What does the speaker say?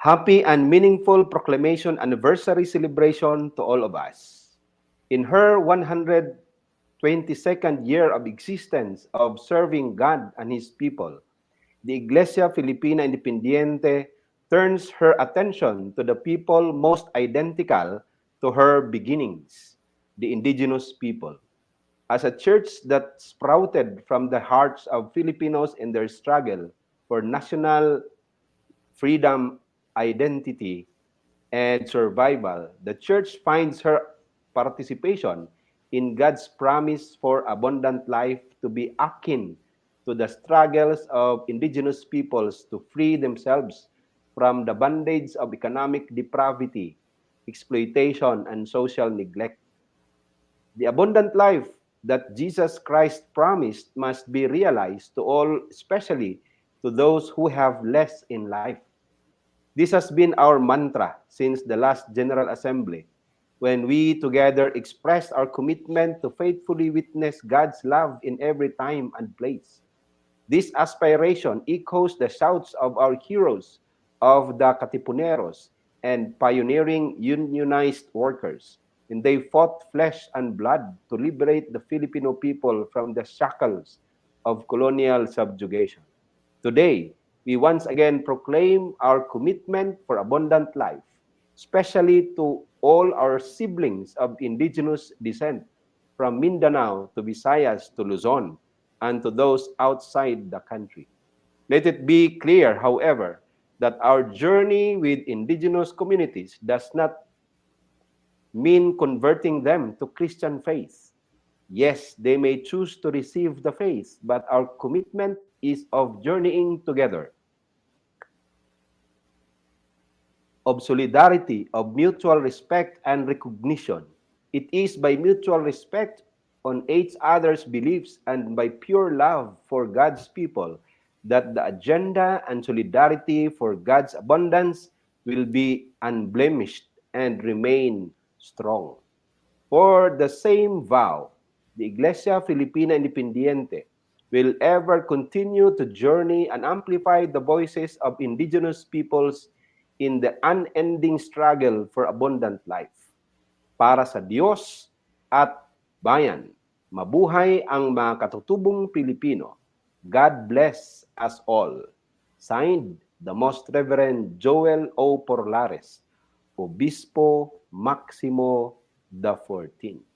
Happy and meaningful proclamation anniversary celebration to all of us. In her 122nd year of existence of serving God and His people, the Iglesia Filipina Independiente turns her attention to the people most identical to her beginnings, the indigenous people. As a church that sprouted from the hearts of Filipinos in their struggle for national freedom, identity, and survival, the church finds her participation in God's promise for abundant life to be akin to the struggles of indigenous peoples to free themselves from the bondage of economic depravity, exploitation, and social neglect. The abundant life that Jesus Christ promised must be realized to all, especially to those who have less in life. This has been our mantra since the last General Assembly, when we together expressed our commitment to faithfully witness God's love in every time and place. This aspiration echoes the shouts of our heroes of the Katipuneros and pioneering unionized workers. And they fought flesh and blood to liberate the Filipino people from the shackles of colonial subjugation. Today, we once again proclaim our commitment for abundant life, especially to all our siblings of indigenous descent from Mindanao to Visayas to Luzon and to those outside the country. Let it be clear, however, that our journey with indigenous communities does not mean converting them to Christian faith. Yes, they may choose to receive the faith, but our commitment is of journeying together, of solidarity, of mutual respect and recognition. It is by mutual respect on each other's beliefs and by pure love for God's people that the agenda and solidarity for God's abundance will be unblemished and remain strong. For the same vow, the Iglesia Filipina Independiente will ever continue to journey and amplify the voices of indigenous peoples in the unending struggle for abundant life. Para sa Diyos at bayan, mabuhay ang mga katutubong Pilipino. God bless us all. Signed, the Most Reverend Joel O. Porlares, Obispo Maximo the 14th.